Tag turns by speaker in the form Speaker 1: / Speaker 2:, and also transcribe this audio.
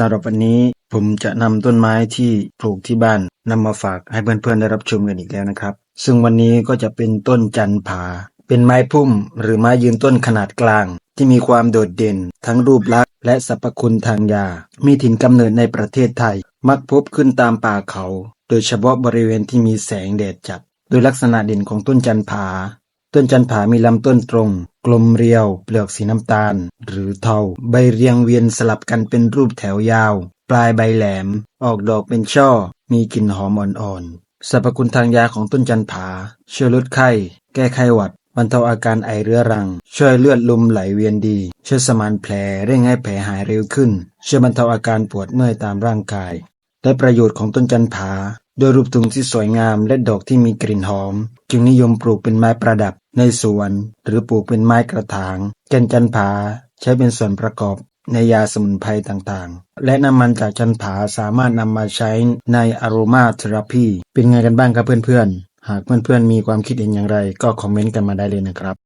Speaker 1: สำหรับวันนี้ผมจะนำต้นไม้ที่ปลูกที่บ้านนำมาฝากให้เพื่อนๆได้รับชมกันอีกแล้วนะครับ ซึ่งวันนี้ก็จะเป็นต้นจันผา เป็นไม้พุ่มหรือไม้ยืนต้นขนาดกลาง ที่มีความโดดเด่น ทั้งรูปลักษณ์และสรรพคุณทางยา มีถิ่นกำเนิดในประเทศไทย มักพบขึ้นตามป่าเขา โดยเฉพาะบริเวณที่มีแสงแดดจัด โดยลักษณะเด่นของต้นจันผา ต้นจันผามีลำต้นตรง ลมเรียว เปลือกสีน้ำตาล หรือเทา ใบเรียงเวียนสลับกันเป็นรูปแถวยาว ปลายใบแหลม ออกดอกเป็นช่อ มีกลิ่นหอมอ่อนๆสรรพคุณทางยาของต้นจันผา ช่วยลดไข้ แก้ไข้หวัดบรรเทาอาการไอเรื้อรัง ช่วยเลือดลมไหลเวียนดี ช่วยสมานแผลเร่งให้แผลหายเร็วขึ้น ช่วยบรรเทาอาการปวดเมื่อยตามร่างกาย และประโยชน์ของต้นจันผาโดยรูปทรงที่สวยงามและดอกที่มีกลิ่นหอม จึงนิยมปลูกเป็นไม้ประดับ ในสวน หรือปลูกเป็นไม้กระถาง แก่นจันผาใช้เป็นส่วนประกอบในยาสมุนไพรต่างๆ และน้ำมันจากจันผาสามารถนำมาใช้ในอโรมาเทอราพี เป็นไงกันบ้างครับเพื่อนๆ หากเพื่อนๆ มีความคิดเห็นอย่างไร ก็คอมเมนต์กันมาได้เลยนะครับ